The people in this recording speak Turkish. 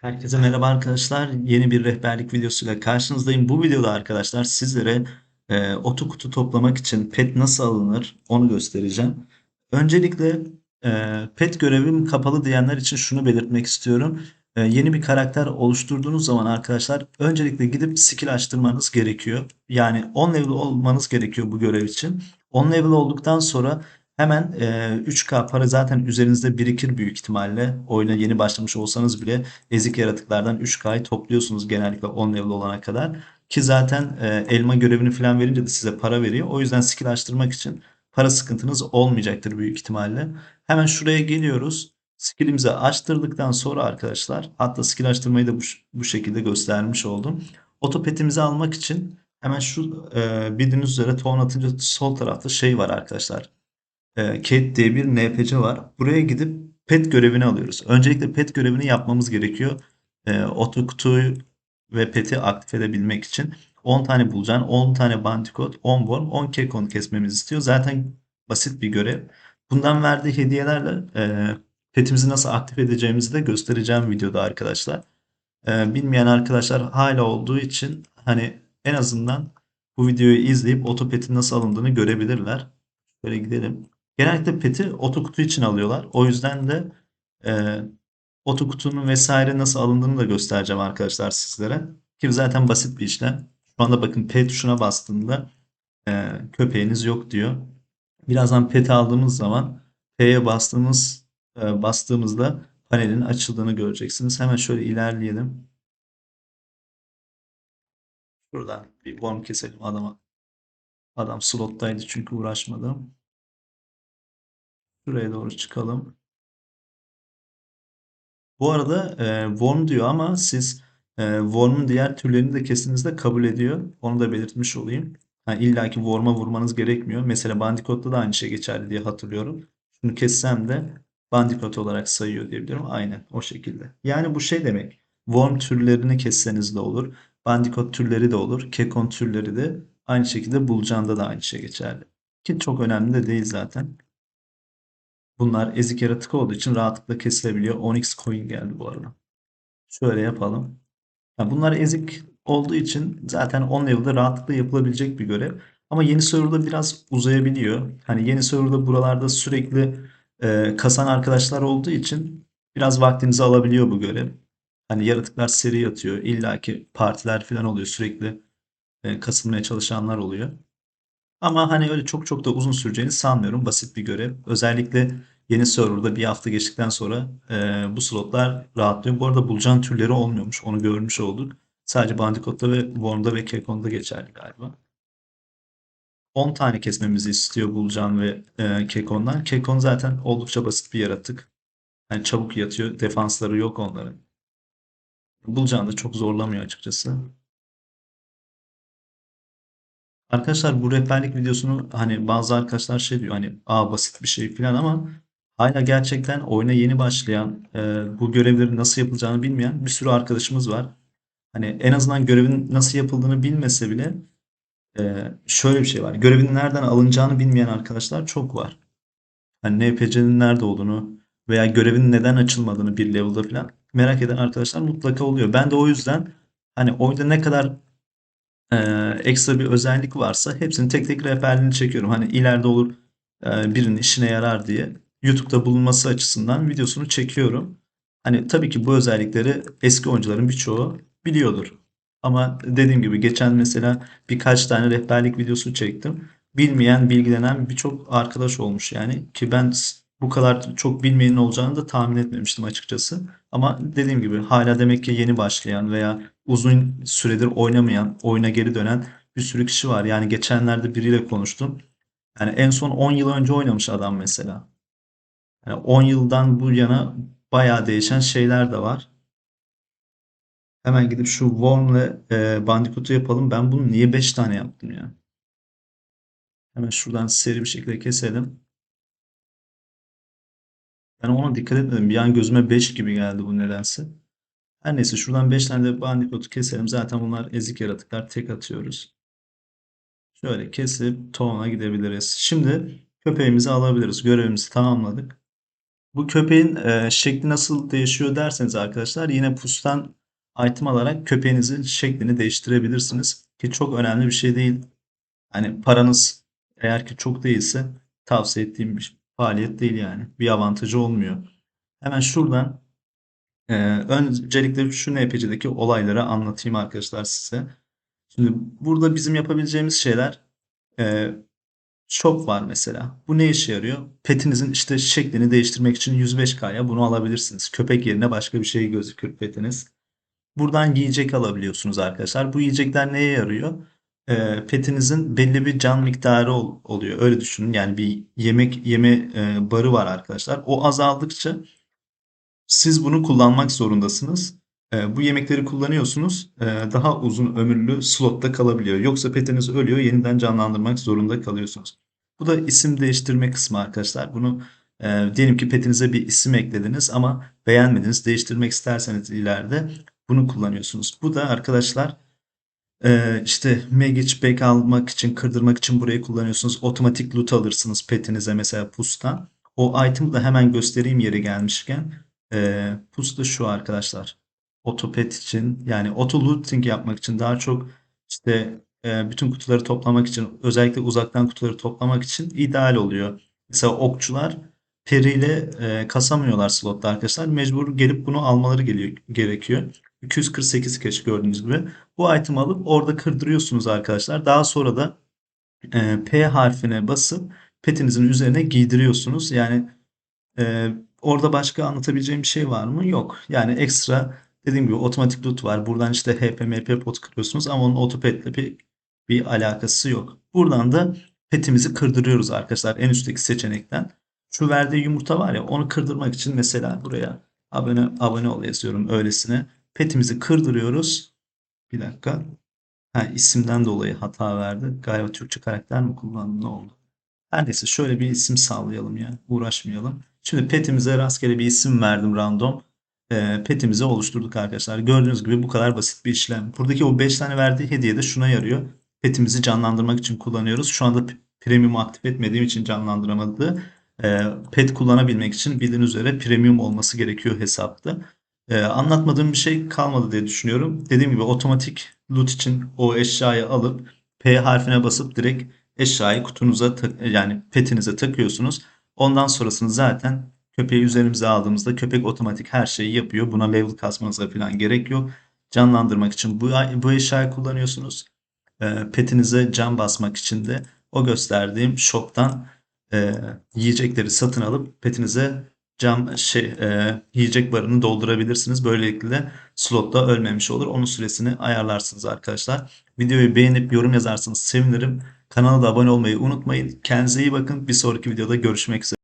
Herkese merhaba arkadaşlar. Yeni bir rehberlik videosuyla karşınızdayım. Bu videoda arkadaşlar sizlere e, oto kutu toplamak için pet nasıl alınır onu göstereceğim. Öncelikle e, pet görevim kapalı diyenler için şunu belirtmek istiyorum. E, yeni bir karakter oluşturduğunuz zaman arkadaşlar öncelikle gidip skill açtırmanız gerekiyor. Yani 10 level olmanız gerekiyor bu görev için. 10 level olduktan sonra Hemen e, 3K para zaten üzerinizde birikir büyük ihtimalle. Oyuna yeni başlamış olsanız bile ezik yaratıklardan 3K'yı topluyorsunuz genellikle 10 level olana kadar. Ki zaten e, elma görevini falan verince de size para veriyor. O yüzden skill açtırmak için para sıkıntınız olmayacaktır büyük ihtimalle. Hemen şuraya geliyoruz. Skillimizi açtırdıktan sonra arkadaşlar hatta skill açtırmayı da bu, bu şekilde göstermiş oldum. Otopetimizi almak için hemen şu e, bildiğiniz üzere ton atınca sol tarafta şey var arkadaşlar e, Cat diye bir NPC var. Buraya gidip pet görevini alıyoruz. Öncelikle pet görevini yapmamız gerekiyor. E, oto kutuyu ve pet'i aktif edebilmek için 10 tane bulacaksın, 10 tane bandikot, 10 worm, 10 kekon kesmemizi istiyor. Zaten basit bir görev. Bundan verdiği hediyelerle e, petimizi nasıl aktif edeceğimizi de göstereceğim videoda arkadaşlar. E, bilmeyen arkadaşlar hala olduğu için hani en azından bu videoyu izleyip otopetin nasıl alındığını görebilirler. Şöyle gidelim. Genellikle pet'i otokutu için alıyorlar. O yüzden de e, otokutunun vesaire nasıl alındığını da göstereceğim arkadaşlar sizlere. Ki zaten basit bir işlem. Şu anda bakın P tuşuna bastığında e, köpeğiniz yok diyor. Birazdan pet'i aldığımız zaman P'ye bastığımız e, bastığımızda panelin açıldığını göreceksiniz. Hemen şöyle ilerleyelim. Buradan bir worm keselim adama. Adam slottaydı çünkü uğraşmadım. Şuraya doğru çıkalım. Bu arada e, worm diyor ama siz e, worm'un diğer türlerini de kesinizde kabul ediyor. Onu da belirtmiş olayım. Yani illa ki worm'a vurmanız gerekmiyor. Mesela Bandicoot'ta da aynı şey geçerli diye hatırlıyorum. Şunu kessem de Bandicoot olarak sayıyor diyebilirim. Aynen o şekilde. Yani bu şey demek. Worm türlerini kesseniz de olur. Bandicoot türleri de olur. Kekon türleri de aynı şekilde Bulcan'da da aynı şey geçerli. Ki çok önemli de değil zaten. Bunlar ezik yaratık olduğu için rahatlıkla kesilebiliyor. Onyx coin geldi bu arada. Şöyle yapalım. Ya bunlar ezik olduğu için zaten 10 level'da rahatlıkla yapılabilecek bir görev. Ama yeni serverda biraz uzayabiliyor. Hani yeni serverda buralarda sürekli e, kasan arkadaşlar olduğu için biraz vaktinizi alabiliyor bu görev. Hani yaratıklar seri atıyor. İlla ki partiler falan oluyor. Sürekli e, kasılmaya çalışanlar oluyor. Ama hani öyle çok çok da uzun süreceğini sanmıyorum. Basit bir görev. Özellikle yeni serverda bir hafta geçtikten sonra e, bu slotlar rahatlıyor. Bu arada bulcan türleri olmuyormuş. Onu görmüş olduk. Sadece Bandicoot'ta ve Worm'da ve Kekon'da geçerli galiba. 10 tane kesmemizi istiyor Bulcan ve e, Kekon'dan. Kekon zaten oldukça basit bir yaratık. Yani çabuk yatıyor. Defansları yok onların. Bulcan da çok zorlamıyor açıkçası. Arkadaşlar bu rehberlik videosunu hani bazı arkadaşlar şey diyor hani aa basit bir şey falan ama hala gerçekten oyuna yeni başlayan e, bu görevlerin nasıl yapılacağını bilmeyen bir sürü arkadaşımız var. Hani en azından görevin nasıl yapıldığını bilmese bile e, şöyle bir şey var. Görevin nereden alınacağını bilmeyen arkadaşlar çok var. Hani NPC'nin nerede olduğunu veya görevin neden açılmadığını bir level'da falan merak eden arkadaşlar mutlaka oluyor. Ben de o yüzden hani oyunda ne kadar e, ekstra bir özellik varsa hepsini tek tek rehberliğini çekiyorum. Hani ileride olur e, birinin işine yarar diye YouTube'da bulunması açısından videosunu çekiyorum. Hani tabii ki bu özellikleri eski oyuncuların birçoğu biliyordur. Ama dediğim gibi geçen mesela birkaç tane rehberlik videosu çektim. Bilmeyen, bilgilenen birçok arkadaş olmuş yani ki ben bu kadar çok bilmeyenin olacağını da tahmin etmemiştim açıkçası. Ama dediğim gibi hala demek ki yeni başlayan veya uzun süredir oynamayan, oyuna geri dönen bir sürü kişi var. Yani geçenlerde biriyle konuştum. Yani en son 10 yıl önce oynamış adam mesela. Yani 10 yıldan bu yana bayağı değişen şeyler de var. Hemen gidip şu Worm'le e, Bandicoot'u yapalım. Ben bunu niye 5 tane yaptım ya? Hemen şuradan seri bir şekilde keselim. Ben ona dikkat etmedim. Bir an gözüme 5 gibi geldi bu nedense. Her neyse şuradan 5 tane de bandikotu keselim. Zaten bunlar ezik yaratıklar. Tek atıyoruz. Şöyle kesip tohum'a gidebiliriz. Şimdi köpeğimizi alabiliriz. Görevimizi tamamladık. Bu köpeğin e, şekli nasıl değişiyor derseniz arkadaşlar yine pustan item alarak köpeğinizin şeklini değiştirebilirsiniz. Ki çok önemli bir şey değil. Hani paranız eğer ki çok değilse tavsiye ettiğim bir faaliyet değil yani. Bir avantajı olmuyor. Hemen şuradan e, öncelikle şu NPC'deki olayları anlatayım arkadaşlar size. Şimdi burada bizim yapabileceğimiz şeyler e, shop var mesela. Bu ne işe yarıyor? Petinizin işte şeklini değiştirmek için 105K'ya bunu alabilirsiniz. Köpek yerine başka bir şey gözükür petiniz. Buradan yiyecek alabiliyorsunuz arkadaşlar. Bu yiyecekler neye yarıyor? Ee, petinizin belli bir can miktarı ol- oluyor. Öyle düşünün. Yani bir yemek yeme e, barı var arkadaşlar. O azaldıkça siz bunu kullanmak zorundasınız. Ee, bu yemekleri kullanıyorsunuz. Ee, daha uzun ömürlü slotta kalabiliyor. Yoksa petiniz ölüyor, yeniden canlandırmak zorunda kalıyorsunuz. Bu da isim değiştirme kısmı arkadaşlar. Bunu e, diyelim ki petinize bir isim eklediniz ama beğenmediniz. Değiştirmek isterseniz ileride bunu kullanıyorsunuz. Bu da arkadaşlar e, işte Magic Bag almak için, kırdırmak için burayı kullanıyorsunuz. Otomatik loot alırsınız petinize mesela pustan. O item'ı da hemen göstereyim yeri gelmişken. E, pus da şu arkadaşlar. Otopet için yani auto looting yapmak için daha çok işte e, bütün kutuları toplamak için özellikle uzaktan kutuları toplamak için ideal oluyor. Mesela okçular periyle e, kasamıyorlar slotta arkadaşlar. Mecbur gelip bunu almaları geliyor, gerekiyor. 248 keş gördüğünüz gibi. Bu item alıp orada kırdırıyorsunuz arkadaşlar. Daha sonra da e, P harfine basıp petinizin üzerine giydiriyorsunuz. Yani e, orada başka anlatabileceğim bir şey var mı? Yok. Yani ekstra dediğim gibi otomatik loot var. Buradan işte HP, pot kırıyorsunuz ama onun autopetle bir, bir alakası yok. Buradan da petimizi kırdırıyoruz arkadaşlar en üstteki seçenekten. Şu verdiği yumurta var ya onu kırdırmak için mesela buraya abone abone ol yazıyorum öylesine. Petimizi kırdırıyoruz. Bir dakika. Ha, isimden dolayı hata verdi. Galiba Türkçe karakter mi kullandım ne oldu? Her neyse şöyle bir isim sağlayalım ya. Uğraşmayalım. Şimdi petimize rastgele bir isim verdim random. Ee, petimizi oluşturduk arkadaşlar. Gördüğünüz gibi bu kadar basit bir işlem. Buradaki o 5 tane verdiği hediye de şuna yarıyor. Petimizi canlandırmak için kullanıyoruz. Şu anda premium aktif etmediğim için canlandıramadı. Ee, pet kullanabilmek için bildiğiniz üzere premium olması gerekiyor hesapta. Ee, anlatmadığım bir şey kalmadı diye düşünüyorum. Dediğim gibi otomatik loot için o eşyayı alıp P harfine basıp direkt eşyayı kutunuza yani petinize takıyorsunuz. Ondan sonrasını zaten köpeği üzerimize aldığımızda köpek otomatik her şeyi yapıyor. Buna level kasmanıza falan gerek yok. Canlandırmak için bu, bu eşyayı kullanıyorsunuz. Ee, petinize can basmak için de o gösterdiğim shop'tan e, yiyecekleri satın alıp petinize cam şey e, yiyecek barını doldurabilirsiniz. Böylelikle slotta ölmemiş olur. Onun süresini ayarlarsınız arkadaşlar. Videoyu beğenip yorum yazarsanız sevinirim. Kanala da abone olmayı unutmayın. Kendinize iyi bakın. Bir sonraki videoda görüşmek üzere.